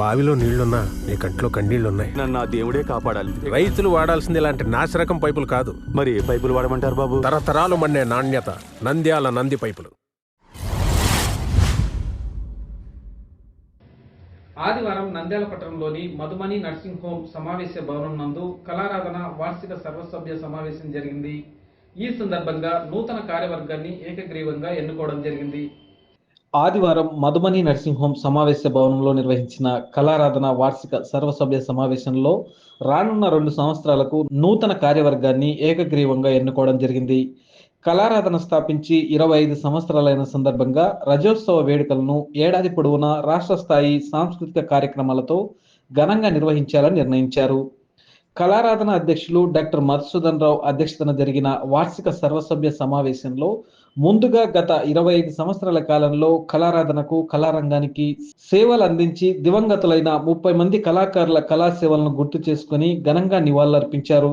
బావిలో నీళ్ళున్నా నీ కంట్లో కన్నీళ్ళున్నాయి. నన్ను ఆ దేవుడే కాపాడాలి. రైతులు వాడాల్సింది ఇలాంటి నాశరకం పైపులు కాదు. మరి ఏ పైపులు వాడమంటారు బాబు? తరతరాలు మండే నాణ్యత నంద్యాల నంది పైపులు. ఆదివారం నంద్యాల పట్టణంలోని మధుమణి నర్సింగ్ హోమ్ సమావేశ భవనం నందు కళారాధన వార్షిక సర్వసభ్య సమావేశం జరిగింది. ఈ సందర్భంగా నూతన కార్యవర్గాన్ని ఏకగ్రీవంగా ఎన్నుకోవడం జరిగింది. ఆదివారం మధుమని నర్సింగ్హోమ్ సమావేశ భవనంలో నిర్వహించిన కళారాధన వార్షిక సర్వసభ్య సమావేశంలో రానున్న రెండు సంవత్సరాలకు నూతన కార్యవర్గాన్ని ఏకగ్రీవంగా ఎన్నుకోవడం జరిగింది. కళారాధన స్థాపించి ఇరవై ఐదు సంవత్సరాలైన సందర్భంగా రజోత్సవ వేడుకలను ఏడాది పొడవునా రాష్ట్ర స్థాయి సాంస్కృతిక కార్యక్రమాలతో ఘనంగా నిర్వహించాలని నిర్ణయించారు. కళారాధన అధ్యక్షులు డాక్టర్ మధుసూదన్ రావు అధ్యక్షతన జరిగిన వార్షిక సర్వసభ్య సమావేశంలో ముందుగా గత ఇరవై ఐదు సంవత్సరాల కాలంలో కళారాధనకు కళారంగానికి సేవలు అందించి దివంగతులైన ముప్పై మంది కళాకారుల కళా సేవలను గుర్తు చేసుకుని ఘనంగా నివాళులర్పించారు.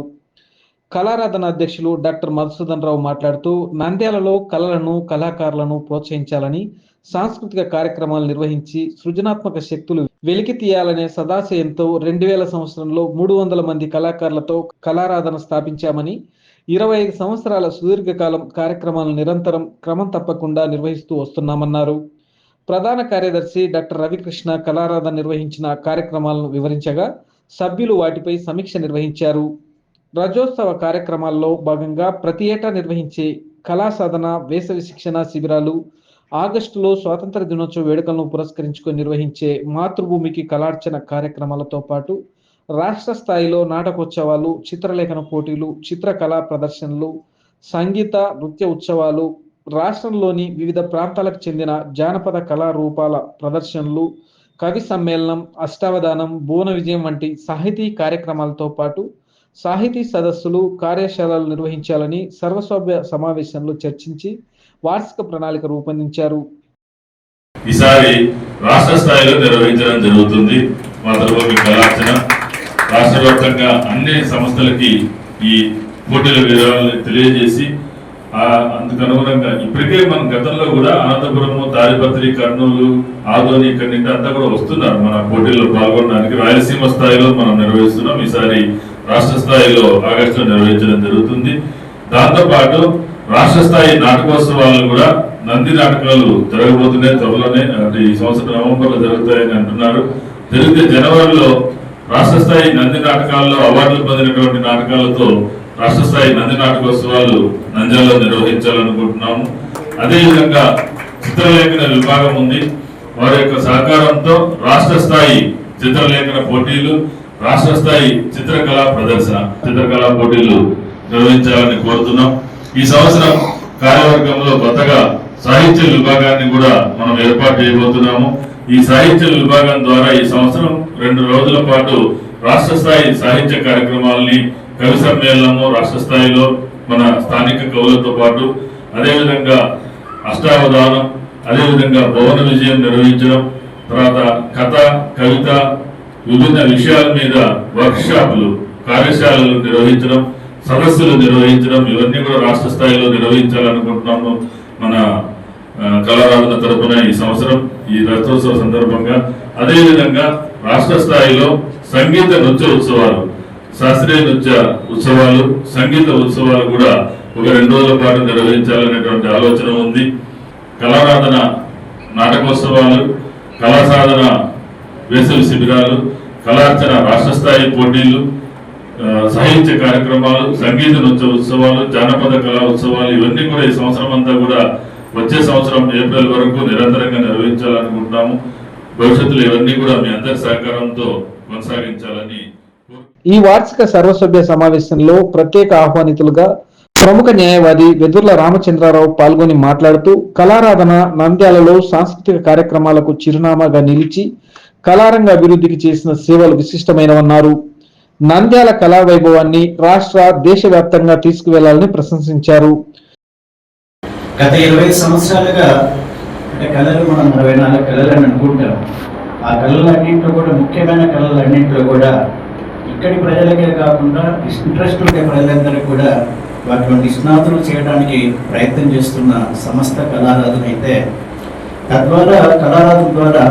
కళారాధన అధ్యక్షులు డాక్టర్ మధుసూదన్ రావు మాట్లాడుతూ నంద్యాలలో కళలను కళాకారులను ప్రోత్సహించాలని సాంస్కృతిక కార్యక్రమాలు నిర్వహించి సృజనాత్మక శక్తులు వెలికి తీయాలనే సదాశయంతో రెండు వేల సంవత్సరంలో మూడు వందల మంది కళాకారులతో కళారాధన స్థాపించామని ఇరవై ఐదు సంవత్సరాల సుదీర్ఘకాలం కార్యక్రమాలను నిరంతరం క్రమం తప్పకుండా నిర్వహిస్తూ వస్తున్నామన్నారు. ప్రధాన కార్యదర్శి డాక్టర్ రవికృష్ణ కళారాధన నిర్వహించిన కార్యక్రమాలను వివరించగా సభ్యులు వాటిపై సమీక్ష నిర్వహించారు. రజోత్సవ కార్యక్రమాల్లో భాగంగా ప్రతి ఏటా నిర్వహించే కళా సాధన వేసవి శిక్షణ శిబిరాలు ఆగస్టులో స్వాతంత్ర దినోత్సవ వేడుకలను పురస్కరించుకొని నిర్వహించే మాతృభూమికి కళార్చన కార్యక్రమాలతో పాటు రాష్ట్ర స్థాయిలో నాటకోత్సవాలు చిత్రలేఖన పోటీలు చిత్రకళా ప్రదర్శనలు సంగీత నృత్య ఉత్సవాలు రాష్ట్రంలోని వివిధ ప్రాంతాలకు చెందిన జానపద కళారూపాల ప్రదర్శనలు కవి సమ్మేళనం అష్టావధానం భువన విజయం వంటి సాహితీ కార్యక్రమాలతో పాటు సాహితీ సదస్సులు కార్యశాలలు నిర్వహించాలని సర్వసభ్య సమావేశంలో చర్చించి వార్షిక ప్రణాళిక రూపొందించారు. ఈసారి రాష్ట్ర స్థాయిలో నిర్వహించడం జరుగుతుంది. మాతృభూమి కళార్చన రాష్ట్ర వ్యాప్తంగా అన్ని సంస్థలకి ఈ పోటీల వివరాలను తెలియజేసి అందుకు అనుగుణంగా ఇప్పటికే మన గతంలో కూడా అనంతపురము తాడిపత్రి కర్నూలు ఆదోని ఇక్కడ నుండి అంతా కూడా వస్తున్నారు మన పోటీల్లో పాల్గొనడానికి. రాయలసీమ స్థాయిలో మనం నిర్వహిస్తున్నాం. ఈసారి రాష్ట్ర స్థాయిలో ఆగస్టులో నిర్వహించడం జరుగుతుంది. దాంతో పాటు రాష్ట్ర స్థాయి నాటకోత్సవాలు కూడా నంది నాటకాలు జరగబోతున్నాయి త్వరలోనే అంటే ఈ సంవత్సరం నవంబర్లో జరుగుతాయని అంటున్నారు. జరిగితే జనవరిలో రాష్ట్ర స్థాయి నంది నాటకాల్లో అవార్డులు పొందినటువంటి నాటకాలతో రాష్ట్ర స్థాయి నంది నాటకోత్సవాలు నంద్యాలలో నిర్వహించాలనుకుంటున్నాము. అదేవిధంగా చిత్రలేఖన విభాగం ఉంది. వారి యొక్క సహకారంతో రాష్ట్ర స్థాయి చిత్రలేఖన పోటీలు రాష్ట్ర స్థాయి చిత్రకళా ప్రదర్శన చిత్రకళా పోటీలు నిర్వహించాలని కోరుతున్నాం. ఈ సంవత్సరం కార్యవర్గంలో కొత్తగా సాహిత్య విభాగాన్ని కూడా మనం ఏర్పాటు చేయబోతున్నాము. ఈ సాహిత్య విభాగం ద్వారా ఈ సంవత్సరం రెండు రోజుల పాటు రాష్ట్ర స్థాయి సాహిత్య కార్యక్రమాలని కవి సమ్మేళనము రాష్ట్ర స్థాయిలో మన స్థానిక కవులతో పాటు అదేవిధంగా అష్టావధానం అదేవిధంగా భవన విజయం నిర్వహించడం తర్వాత కథ కవిత విభిన్న విషయాల మీద వర్క్షాపులు కార్యశాలలు నిర్వహించడం సదస్సులు నిర్వహించడం ఇవన్నీ కూడా రాష్ట్ర స్థాయిలో నిర్వహించాలనుకుంటున్నాము. మన కళారాధన తరపున ఈ సంవత్సరం ఈ రథోత్సవ సందర్భంగా అదేవిధంగా రాష్ట్ర స్థాయిలో సంగీత నృత్య ఉత్సవాలు శాస్త్రీయ నృత్య ఉత్సవాలు సంగీత ఉత్సవాలు కూడా ఒక రెండు రోజుల పాటు నిర్వహించాలనేటువంటి ఆలోచన ఉంది. కళారాధన నాటకోత్సవాలు కళా సాధన వేసవి శిబిరాలు కళార్చన రాష్ట్ర స్థాయి పోటీలు సాహిత్య కార్యక్రమాలు సంగీత నృత్య ఉత్సవాలు జానపద కళా ఉత్సవాలు ఇవన్నీ కూడా ఈ సంవత్సరం అంతా కూడా వచ్చే సంవత్సరం ఏప్రిల్ వరకు నిరంతరంగా నిర్వహించాలనుకుంటున్నాము. భవిష్యత్తులో ఇవన్నీ కూడా మీ అందరి సహకారంతో కొనసాగించాలని ఈ వార్షిక సర్వసభ్య సమావేశంలో ప్రత్యేక ఆహ్వానితులుగా ప్రముఖ న్యాయవాది వెదుర్ల రామచంద్రారావు పాల్గొని మాట్లాడుతూ కళారాధన నంద్యాలలో సాంస్కృతిక కార్యక్రమాలకు చిరునామాగా నిలిచి కళారంగ అభివృద్ధికి చేసిన సేవలు విశిష్టమైనవన్నారు. నంద్యాల కళా వైభవాన్ని రాష్ట్ర దేశవ్యాప్తంగా తీసుకువెళ్ళాలని ప్రశంసించారు. గత ఇరవై సంవత్సరాలుగా అంటే కళలు మనం అరవై నాలుగు కళలు అని అనుకుంటాం. ఆ కళలన్నింటిలో కూడా ముఖ్యమైన కళలన్నింటిలో కూడా ఇక్కడి ప్రజలకే కాకుండా ఇంట్రెస్ట్ ఉండే ప్రజలందరూ కూడా అటువంటి స్నాతులు చేయడానికి ప్రయత్నం చేస్తున్న సమస్త కళారాధన అయితే తద్వారా కళారాధన ద్వారా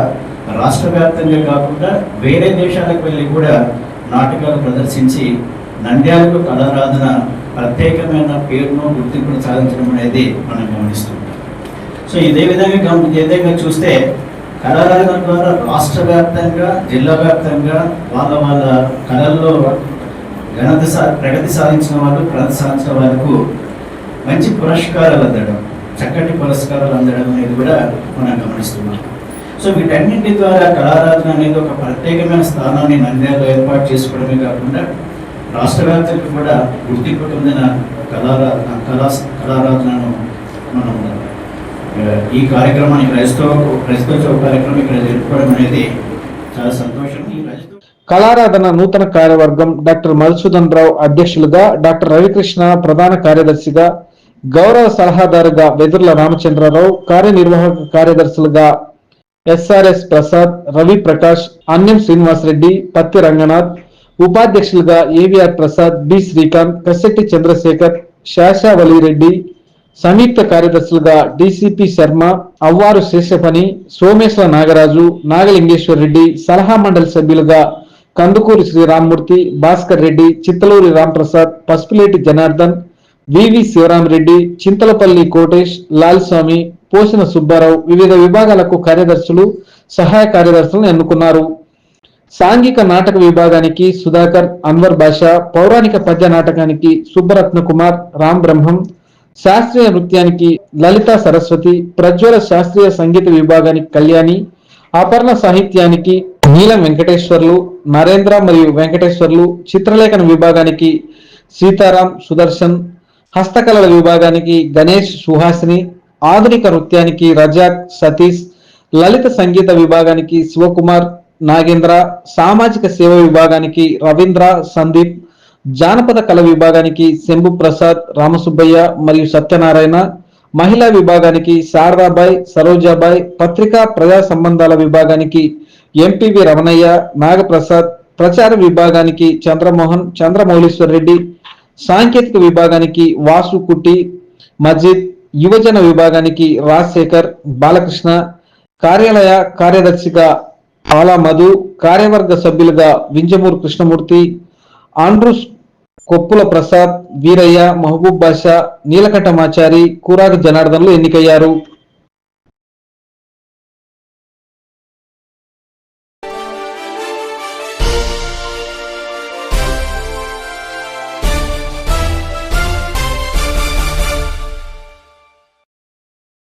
రాష్ట్ర వ్యాప్తంగా కాకుండా వేరే దేశాలకు వెళ్ళి కూడా నాటకాలు ప్రదర్శించి నంద్యాలకు కళారాధన ప్రత్యేకమైన పేరును గుర్తింపును సాధించడం అనేది మనం గమనిస్తున్నాం సో ఇదే విధంగా గమ విధంగా చూస్తే కళారాధన ద్వారా రాష్ట్ర వ్యాప్తంగా జిల్లా వ్యాప్తంగా వాళ్ళ వాళ్ళ కళల్లో ఘనత సా ప్రగతి సాధించిన వాళ్ళు ప్రగతి సాధించిన వాళ్ళకు మంచి పురస్కారాలు అందడం చక్కటి పురస్కారాలు అందడం అనేది కూడా మనం గమనిస్తున్నాం. సో వీటన్నింటి ద్వారా కళారాధన అనేది ఒక ప్రత్యేకమైన స్థానాన్ని నంద్యాలలో ఏర్పాటు చేసుకోవడమే కాకుండా రాష్ట్ర వ్యాప్తంగా కూడా గుర్తింపు పొందిన కళారా కళా కళారాధనను మనం ఈ కార్యక్రమాన్ని క్రైస్తవ క్రైస్తవ కార్యక్రమం ఇక్కడ జరుపుకోవడం అనేది చాలా సంతోషం. ఈ కళారాధన నూతన కార్యవర్గం డాక్టర్ మధుసూదన్ రావు అధ్యక్షులుగా డాక్టర్ రవికృష్ణ ప్రధాన కార్యదర్శిగా గౌరవ సలహాదారుగా వెదుర్ల రామచంద్రరావు కార్యనిర్వాహక కార్యదర్శులుగా ఎస్ఆర్ఎస్ ప్రసాద్ రవి ప్రకాష్ అన్యం శ్రీనివాసరెడ్డి పత్తి రంగనాథ్ ఉపాధ్యక్షులుగా ఏవిఆర్ ప్రసాద్ బి శ్రీకాంత్ కశెట్టి చంద్రశేఖర్ శాషావలి రెడ్డి సంయుక్త కార్యదర్శులుగా డిసిపి శర్మ అవ్వారు శేషపని సోమేశ్వర నాగరాజు నాగలింగేశ్వర్ రెడ్డి సలహా మండలి సభ్యులుగా కందుకూరి శ్రీరామ్మూర్తి భాస్కర్ రెడ్డి చిత్తలూరి రాంప్రసాద్ పసుపులేటి జనార్దన్ వివి శివరామరెడ్డి చింతలపల్లి కోటేష్ లాల్స్వామి పోసిన సుబ్బారావు వివిధ విభాగాలకు కార్యదర్శులు సహాయ కార్యదర్శులను ఎన్నుకున్నారు. సాంఘిక నాటక విభాగానికి సుధాకర్ అన్వర్ బాషా పౌరాణిక పద్య నాటకానికి సుబ్బరత్న కుమార్ రామ్ బ్రహ్మం శాస్త్రీయ నృత్యానికి లలిత సరస్వతి ప్రజ్వల శాస్త్రీయ సంగీత విభాగానికి కళ్యాణి అపర్ణ సాహిత్యానికి నీలం వెంకటేశ్వర్లు నరేంద్ర మరియు వెంకటేశ్వర్లు చిత్రలేఖన విభాగానికి సీతారాం సుదర్శన్ హస్తకళల విభాగానికి గణేష్ సుహాసిని ఆధునిక నృత్యానికి రజాక్ సతీష్ లలిత సంగీత విభాగానికి శివకుమార్ నాగేంద్ర సామాజిక సేవ విభాగానికి రవీంద్ర సందీప్ జానపద కళ విభాగానికి శంభు ప్రసాద్ రామసుబ్బయ్య మరియు సత్యనారాయణ మహిళా విభాగానికి శారదాబాయ్ సరోజాబాయ్ పత్రికా ప్రజా సంబంధాల విభాగానికి ఎంపీవి రమణయ్య నాగప్రసాద్ ప్రచార విభాగానికి చంద్రమోహన్ చంద్రమౌళీశ్వర్ రెడ్డి సాంకేతిక విభాగానికి వాసు కుట్టి మజిద్ యువజన విభాగానికి రాజశేఖర్ బాలకృష్ణ కార్యాలయ కార్యదర్శిగా పాలా మధు కార్యవర్గ సభ్యులుగా వింజమూరు కృష్ణమూర్తి ఆండ్రూస్ కొప్పుల ప్రసాద్ వీరయ్య మహబూబ్ బాషా నీలకంఠమాచారి కూరాగు జనార్దన్లు ఎన్నికయ్యారు.